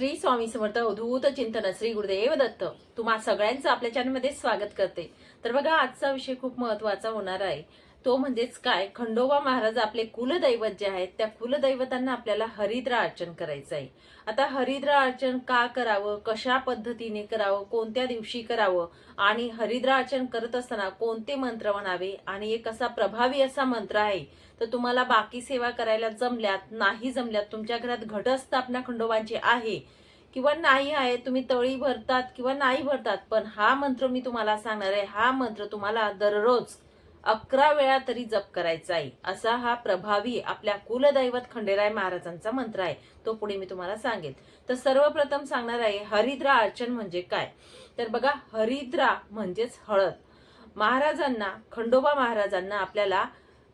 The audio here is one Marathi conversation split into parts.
श्री स्वामी समर्थ अवधूत चिंतन श्री गुरुदेव दत्त. तुम्हा सगळ्यांचं आपल्या चॅनलमध्ये स्वागत करते. तर बघा आजचा विषय खूप महत्त्वाचा होणार आहे. तो म्हणजेच काय? खंडोबा महाराज आपले कुलदैवत जे आहेत त्या कुलदैवतांना आपल्याला हरिद्रा अर्चन करायचं आहे. आता हरिद्रा अर्चन का करावं? कशा पद्धतीने करावं? कोणत्या दिवशी करावं? आणि हरिद्रा अर्चन करत असताना कोणते मंत्र म्हणावे? आणि एक असा प्रभावी असा मंत्र आहे? तर तुम्हाला बाकी सेवा करायला जमल्यात नाही जमल्यात तुमच्या घरात घटस्थापना खंडोबांची आहे किंवा नाही आहे तुम्ही तळी भरतात किंवा नाही भरतात पण हा मंत्र मी तुम्हाला सांगणार आहे. हा मंत्र तुम्हाला दररोज अकरा वेळा तरी जप करायचा आहे. असा हा प्रभावी आपल्या कुलदैवत खंडेराय महाराजांचा मंत्र आहे. तो पुढे मी तुम्हाला सांगेन. तर सर्वप्रथम सांगणार आहे हरिद्रा अर्चन म्हणजे काय? तर बघा हरिद्रा म्हणजेच हळद. महाराजांना खंडोबा महाराजांना आपल्याला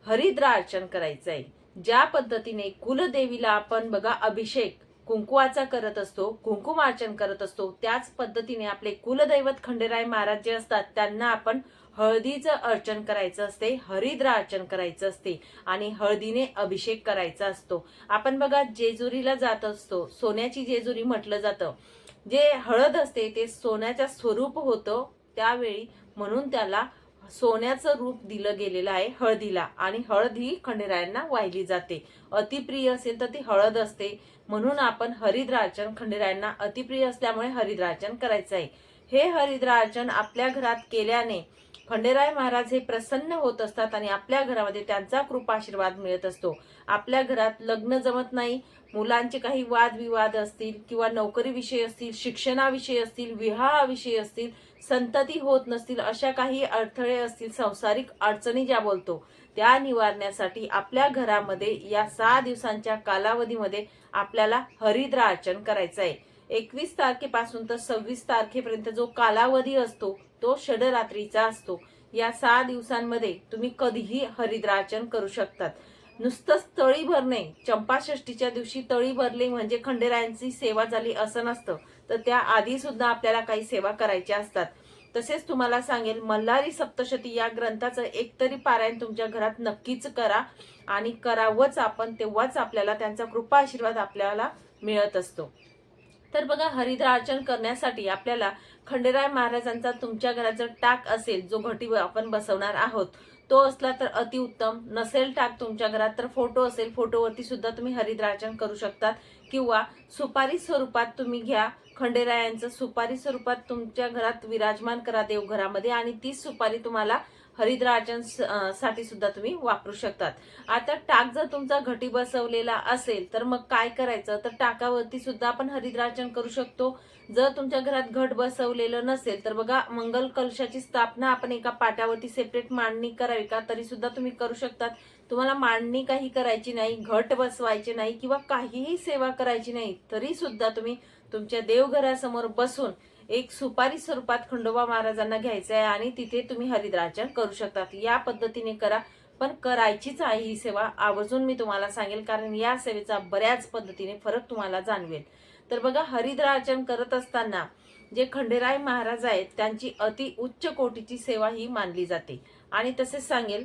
हरिद्रा अर्चन करायचं आहे. ज्या पद्धतीने कुलदेवीला आपण बघा अभिषेक कुंकुवाचा करत असतो कुंकुमार्चन करत असतो त्याच पद्धतीने आपले कुलदैवत खंडेराय महाराज जे असतात त्यांना आपण हळदीचं अर्चन करायचं असते हरिद्रा अर्चन करायचं असते आणि हळदीने अभिषेक करायचा असतो. आपण बघा जेजुरीला जात असतो सोन्याची जेजुरी म्हटलं जातं. जे हळद असते ते सोन्याचं स्वरूप होतं त्यावेळी म्हणून त्याला सोन्याचं रूप दिलं गेलेलं आहे हळदीला आणि हळद ही खंडेरायांना वाहिली जाते. अतिप्रिय असेल तर ती हळद असते. म्हणून आपण हरिद्रार्चन खंडेरायांना अतिप्रिय असल्यामुळे हरिद्रार्चन करायचं आहे. हे हरिद्रार्चन आपल्या घरात केल्याने खंडेराय महाराज हे प्रसन्न होत असतात आणि आपल्या घरामध्ये त्यांचा कृपाशीर्वाद मिळत असतो. आपल्या घरात लग्न जमत नाही. मुलांचे काही वादविवाद असतील किंवा नोकरीविषयी असतील शिक्षणाविषयी असतील विवाहाविषयी असतील संतती होत नसतील अशा काही अडथळे असतील संसारिक अडचणी ज्या बोलतो त्या निवारण्यासाठी आपल्या घरामध्ये या सहा दिवसांच्या कालावधीमध्ये आपल्याला हरिद्रा अर्चन करायचं आहे एकवीस तारखेपासून तर सव्वीस तारखेपर्यंत जो कालावधी असतो तो षडरात्रीचा असतो. या सहा दिवसांमध्ये तुम्ही कधीही हरिद्रार्चन करू शकतात. नुसतंच तळी भरणे चंपाषष्टीच्या दिवशी तळी भरली म्हणजे खंडेरायांची सेवा झाली असं नसतं. तर त्या आधी सुद्धा आपल्याला काही सेवा करायच्या असतात. तसेच तुम्हाला सांगेल मल्हारी सप्तशती या ग्रंथाचं एकतरी पारायण तुमच्या घरात नक्कीच करा आणि करावंच आपण तेव्हाच आपल्याला त्यांचा कृपा आशीर्वाद आपल्याला मिळत असतो. तर बघा हरिद्रार्चन करण्यासाठी आपल्याला खंडेराय महाराजांचा तुमच्या घरात जर टाक असेल जो घटी आपण बसवणार आहोत. तो असला तर अतिउत्तम नसेल टाक तुमच्या घरात तर फोटो असेल. फोटोवरती सुद्धा तुम्ही हरिद्रार्चन करू शकतात. किंवा सुपारी स्वरूपात तुम्ही घ्या. खंडेरायांचं सुपारी स्वरूपात तुमच्या घरात विराजमान करा देवघरामध्ये. आणि तीच सुपारी तुम्हाला हरिद्रार्चनसाठी सुद्धा तुम्ही वापरू शकतात. आता टाक जर तुमचा घटी बसवलेला असेल तर मग काय करायचं? तर टाकावरती सुद्धा आपण हरिद्रार्चन करू शकतो. जर तुमच्या घरात घट बसवलेलं नसेल तर बघा मंगल कलशाची स्थापना आपण एका पाट्यावरती सेपरेट मांडणी करावी का? तरी सुद्धा तुम्ही करू शकतात. तुम्हाला मांडणी काही करायची नाही घट बसवायचे नाही किंवा काहीही सेवा करायची नाही तरी सुद्धा तुम्ही तुमच्या देवघरासमोर बसून एक सुपारी स्वरूपात खंडोबा महाराजांना घ्यायचं आहे आणि तिथे तुम्ही हरिद्राचन करू शकतात. या पद्धतीने करा. पण करायचीच आहे ही सेवा. आवर्जून मी तुम्हाला सांगेल कारण या सेवेचा बऱ्याच पद्धतीने फरक तुम्हाला जाणवेल. तर बघा हरिद्राचन करत असताना जे खंडेराय महाराज आहेत त्यांची अति उच्च कोटीची सेवा ही मानली जाते. आणि तसेच सांगेल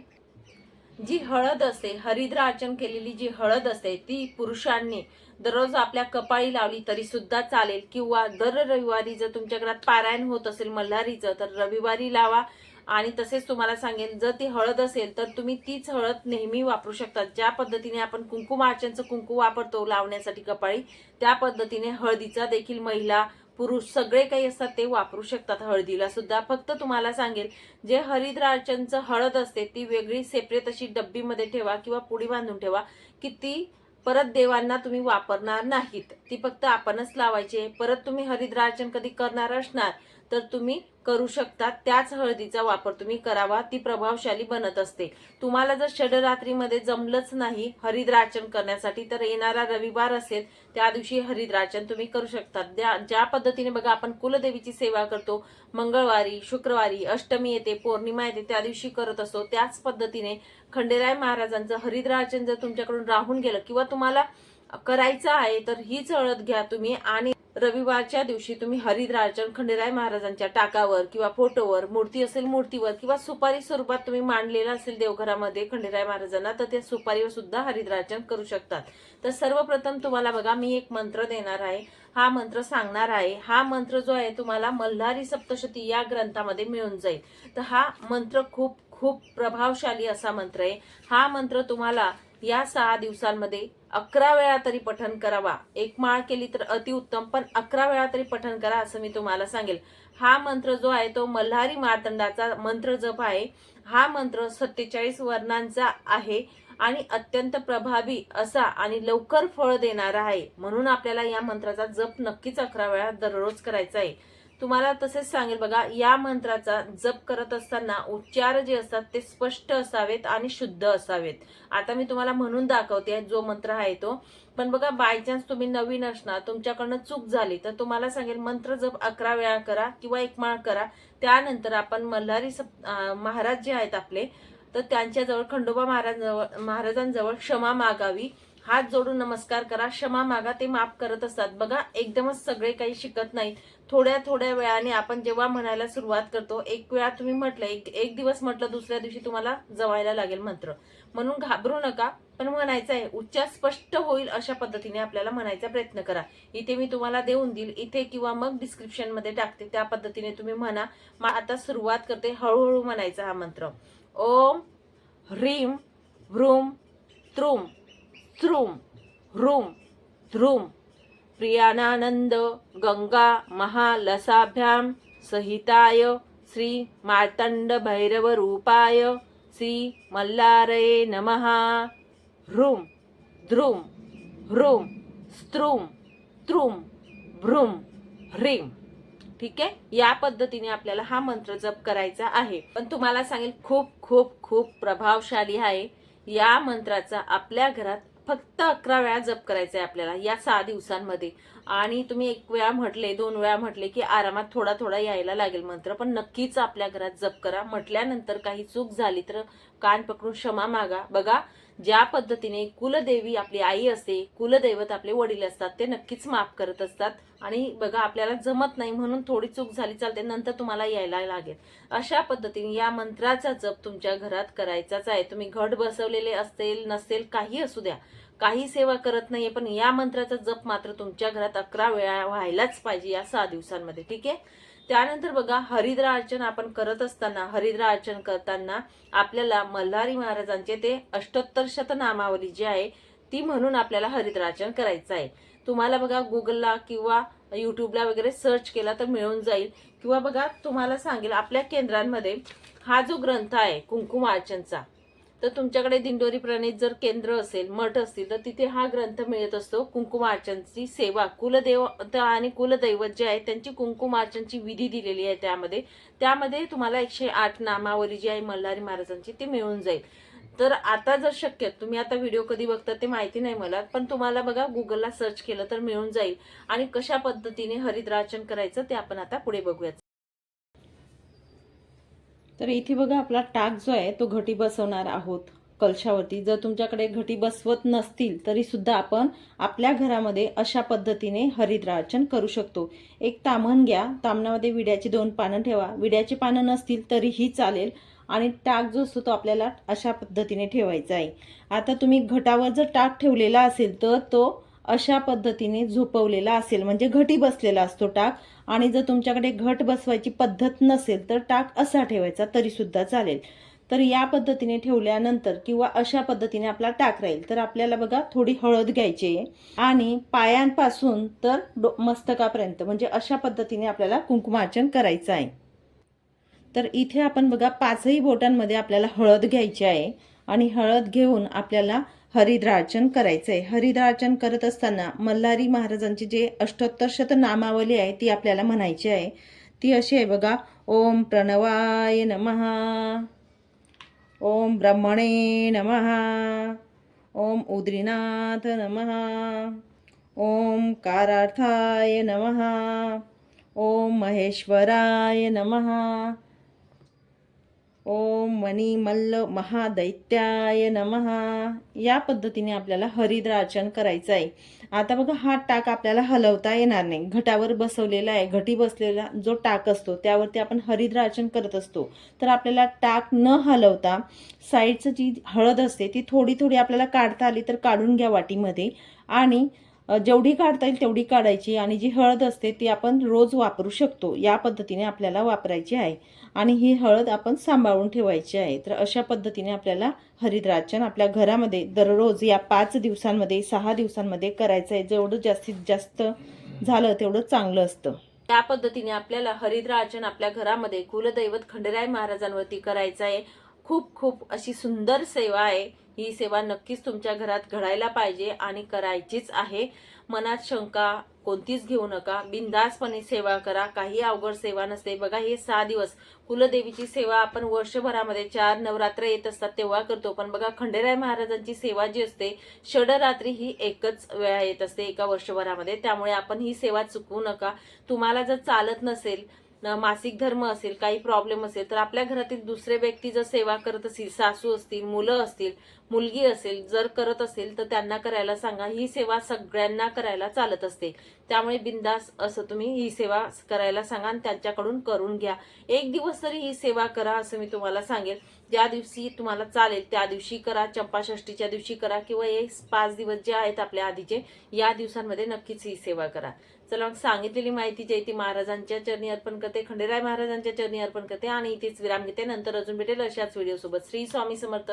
जी हळद असते हरिद्र अर्चन केलेली जी हळद असते ती पुरुषांनी दररोज आपल्या कपाळी लावली तरी सुद्धा चालेल. किंवा दर रविवारी जर तुमच्या घरात पारायण होत असेल मल्हारीचं तर रविवारी लावा. आणि तसेच तुम्हाला सांगेल जर ती हळद असेल तर तुम्ही तीच हळद नेहमी वापरू शकता. ज्या पद्धतीने आपण कुंकुमार्चनचं कुंकू वापरतो लावण्यासाठी कपाळी त्या पद्धतीने हळदीचा देखील महिला पुरुष सगळे काही असतात ते वापरू शकतात हळदीला सुद्धा. फक्त तुम्हाला सांगेल जे हरिद्रार्चनचं हळद असते ती वेगळी सेपरेट अशी डब्बीमध्ये ठेवा किंवा पुडी बांधून ठेवा की ती परत देवांना तुम्ही वापरणार नाहीत. ती फक्त आपणच लावायची. परत तुम्ही हरिद्रार्चन कधी करणार असणार? तर तुम्ही करू शकता. त्याच हळदीचा वापर तुम्ही करावा. ती प्रभावशाली बनत असते. तुम्हाला जर षडरात्रीमध्ये जमलंच नाही हरिद्राचन करण्यासाठी तर येणारा रविवार असेल त्या दिवशी हरिद्राचन तुम्ही करू शकता. ज्या ज्या पद्धतीने बघा आपण कुलदेवीची सेवा करतो मंगळवारी शुक्रवारी अष्टमी येते पौर्णिमा येते त्या दिवशी करत असतो. त्याच पद्धतीने खंडेराय महाराजांचं हरिद्राचन जर तुमच्याकडून राहून गेलं किंवा तुम्हाला करायचं आहे तर हीच हळद घ्या तुम्ही आणि रविवारच्या दिवशी तुम्ही हरिद्रार्चन खंडेराय महाराजांच्या टाकावर किंवा फोटोवर मूर्ती असेल मूर्तीवर किंवा सुपारी स्वरूपात तुम्ही मांडलेला असेल देवघरामध्ये खंडेराय महाराजांना तर त्या सुपारीवर सुद्धा हरिद्रार्चन करू शकतात. तर सर्वप्रथम तुम्हाला बघा मी एक मंत्र देणार आहे. हा मंत्र सांगणार आहे. हा मंत्र जो आहे तुम्हाला मल्हारी सप्तशती या ग्रंथामध्ये मिळून जाईल. तर हा मंत्र खूप खूप प्रभावशाली असा मंत्र आहे. हा मंत्र तुम्हाला या सहा दिवसांमध्ये अकरा वेळा तरी पठन करावा. एक माळ केली तर अतिउत्तम पण अकरा वेळा तरी पठन करा असं मी तुम्हाला सांगेल. हा मंत्र जो आहे तो मल्हारी मार्तंडाचा मंत्र जप आहे. हा मंत्र सत्तेचाळीस वर्णांचा आहे आणि अत्यंत प्रभावी असा आणि लवकर फळ देणारा आहे. म्हणून आपल्याला या मंत्राचा जप नक्कीच अकरा वेळा दररोज करायचा आहे. तुम्हाला तसेच सांगेल बघा या मंत्राचा जप करत असताना उच्चार जे असतात ते स्पष्ट असावेत आणि शुद्ध असावेत. आता मी तुम्हाला म्हणून दाखवते जो मंत्र आहे तो. पण बघा बाय चान्स तुम्ही नवीन असणार तुमच्याकडनं चूक झाली तर तुम्हाला सांगेल मंत्र जप अकरा वेळा करा किंवा एक माळ करा. त्यानंतर आपण मल्हारी महाराज जे आहेत आपले तर त्यांच्याजवळ खंडोबा महाराजांजवळ महाराजांजवळ क्षमा मागावी. हात जोडून नमस्कार करा क्षमा मागा ते माफ करत असतात. बघा एकदमच सगळे काही शिकत नाहीत. थोड्या थोड्या वेळाने आपण जेव्हा म्हणायला सुरुवात करतो एक वेळा तुम्ही म्हटलं एक एक दिवस म्हटलं दुसऱ्या दिवशी तुम्हाला जवायला लागेल मंत्र. म्हणून घाबरू नका पण म्हणायचं आहे उच्चार स्पष्ट होईल अशा पद्धतीने आपल्याला म्हणायचा प्रयत्न करा. इथे मी तुम्हाला देऊन देईल इथे किंवा मग डिस्क्रिप्शनमध्ये टाकते त्या पद्धतीने तुम्ही म्हणा मग आता सुरुवात करते हळूहळू म्हणायचा हा मंत्र. ओम ह्रीम व्रुम त्रुम त्रुम ह्रूम ध्रुम प्रियानानंद गंगा महालसाभ्याम सहिताय श्री मार्तंड भैरव रूपाय श्री मल्लारये नमः ह्रुम ध्रुम ह्रुम स्त्रुम त्रुम भ्रुम ह्रीम ठीक आहे? या पद्धतीने आपल्याला हा मंत्र जप करायचा आहे. पण तुम्हाला सांगेल खूप खूप खूप प्रभावशाली आहे. या मंत्राचा आपल्या घरात फक्त अकरा वेळा जप करायचा आहे आपल्याला या सहा दिवसांमध्ये. आणि तुम्ही एक वेळा म्हटले दोन वेळा म्हटले की आरामात थोडा थोडा यायला लागेल मंत्र पण नक्कीच आपल्या घरात जप करा. म्हटल्यानंतर काही चूक झाली तर कान पकडून क्षमा मागा. बघा ज्या पद्धतीने कुलदेवी आपली आई असते कुलदैवत आपले वडील असतात ते नक्कीच माफ करत असतात. आणि बघा आपल्याला जमत नाही म्हणून थोडी चूक झाली चालते नंतर तुम्हाला यायला लागेल. अशा पद्धतीने या मंत्राचा जप तुमच्या घरात करायचाच आहे. तुम्ही घट बसवलेले असतील नसेल काही असू द्या. काही सेवा करत नाहीये पण या मंत्राचा जप मात्र तुमच्या घरात अकरा वेळा व्हायलाच पाहिजे या सहा दिवसांमध्ये. ठीक आहे? त्यानंतर बघा हरिद्रा अर्चन आपण करत असताना हरिद्रा अर्चन करताना आपल्याला मल्हारी महाराजांचे ते अष्टोत्तर शतनामावली जी आहे ती म्हणून आपल्याला हरिद्रार्चन करायचं आहे. तुम्हाला बघा गुगलला किंवा युट्यूबला वगैरे सर्च केला तर मिळून जाईल. किंवा बघा तुम्हाला सांगेल आपल्या केंद्रांमध्ये हा जो ग्रंथ आहे कुंकुम अर्चनचा तर तुमच्याकडे दिंडोरी प्रणित जर केंद्र असेल मठ असतील तर तिथे हा ग्रंथ मिळत असतो कुंकुमार्चनची सेवा. कुलदेव आणि कुलदैवत जे आहे त्यांची कुंकुमार्चनची विधी दिलेली आहे त्यामध्ये. त्यामध्ये तुम्हाला एकशे आठ नामावली जी आहे मल्हारी महाराजांची ती मिळून जाईल. तर आता जर शक्य तुम्ही आता व्हिडिओ कधी बघता ते माहिती नाही मला पण तुम्हाला बघा गुगलला सर्च केलं तर मिळून जाईल. आणि कशा पद्धतीने हरिद्राचन करायचं ते आपण आता पुढे बघूयात. तर इथे बघा आपला टाक जो आहे तो घटी बसवणार आहोत कलशावरती. जर तुमच्याकडे घटी बसवत नसतील तरी सुद्धा आपण आपल्या घरामध्ये अशा पद्धतीने हरिद्राचन करू शकतो. एक तामण घ्या. तामणामध्ये विड्याची दोन पानं ठेवा. विड्याची पानं नसतील तरीही चालेल. आणि टाक जो असतो तो आपल्याला अशा पद्धतीने ठेवायचा आहे. आता तुम्ही घटावर जर टाक ठेवलेला असेल तर तो अशा पद्धतीने झोपवलेला असेल. म्हणजे घटी बसलेला असतो टाक. आणि जर तुमच्याकडे घट बसवायची पद्धत नसेल तर टाक असा ठेवायचा तरी सुद्धा चालेल. तर या पद्धतीने ठेवल्यानंतर किंवा अशा पद्धतीने आपला टाक राहील तर आपल्याला बघा थोडी हळद घ्यायची आहे. आणि पायांपासून तर डो- मस्तकापर्यंत म्हणजे अशा पद्धतीने आपल्याला कुंकुमार्चन करायचं आहे. तर इथे आपण बघा पाचही बोटांमध्ये आपल्याला हळद घ्यायची आहे. आणि हळद घेऊन आपल्याला हरिद्रार्चन करायचं आहे हरिद्रार्चन करत असताना मल्हारी महाराजांची जे अष्टोत्तर शत नामावली आहे ती आपल्याला म्हणायची आहे. ती अशी आहे बघा ओम प्रणवाय नमः ओम ब्रह्मणे नमः ओम उद्रीनाथ नमः ओम कारार्थाय नमः ओम महेश्वराय नमः ओम मणी मल्ल महादैत्याय नमहा या पद्धतीने आपल्याला हरिद्राचन करायचं आहे. आता बघा हा टाक आपल्याला हलवता येणार नाही. घटावर बसवलेला आहे घटी बसलेला जो टाक असतो त्यावरती आपण हरिद्राचन करत असतो. तर आपल्याला टाक न हलवता साईडचं जी हळद असते ती थोडी थोडी आपल्याला काढता आली तर काढून घ्या वाटीमध्ये. आणि जेवढी काढता येईल तेवढी काढायची आणि जी हळद असते ती आपण रोज वापरू शकतो. या पद्धतीने आपल्याला वापरायची आहे. आणि ही हळद आपण सांभाळून ठेवायची आहे. तर अशा पद्धतीने आपल्याला हरिद्राचन आपल्या घरामध्ये दररोज या पाच दिवसांमध्ये सहा दिवसांमध्ये करायचं आहे. जेवढं जास्तीत जास्त झालं तेवढं चांगलं असतं. त्या पद्धतीने आपल्याला हरिद्राचन आपल्या घरामध्ये कुलदैवत खंडेराय महाराजांवरती करायचं आहे. खूप खूप अशी सुंदर सेवा आहे. ही सेवा नक्कीच तुमच्या घरात घडायला पाहिजे आणि करायचीच आहे. मनात शंका कोणतीच घेऊ नका. बिंदासपणे सेवा करा. काही अवघड सेवा नसते. बघा हे सहा दिवस कुलदेवीची सेवा आपण वर्षभरामध्ये चार नवरात्र येत असतात तेव्हा करतो. पण बघा खंडेराय महाराजांची सेवा जी असते षडरात्री ही एकच वेळा येत असते एका वर्षभरामध्ये. त्यामुळे आपण ही सेवा चुकवू नका. तुम्हाला जर चालत नसेल मासिक धर्म असेल काही प्रॉब्लेम असेल तर आपल्या घरातील दुसरे व्यक्ती जर सेवा करत असतील सासू असतील मुलं असतील मुलगी असेल जर करत असेल तर त्यांना करायला सांगा ही सेवा सगळ्यांना करायला चालत असते. त्यामुळे बिंदास असं तुम्ही ही सेवा करायला सांगा आणि त्यांच्याकडून करून घ्या. एक दिवस तरी ही सेवा करा असं मी तुम्हाला सांगेल. ज्या दिवशी तुम्हाला चालेल त्या दिवशी करा चंपाषष्टीच्या दिवशी करा किंवा हे पाच दिवस जे आहेत आपल्या आधीचे या दिवसांमध्ये नक्कीच ही सेवा करा. चला मग सांगितलेली माहिती जी आहे ती महाराजांच्या चरणी अर्पण करते खंडेराय महाराजांच्या चरणी अर्पण करते आणि इथेच विराम घेते. नंतर अजून भेटेल अशाच व्हिडिओ सोबत. श्री स्वामी समर्थ.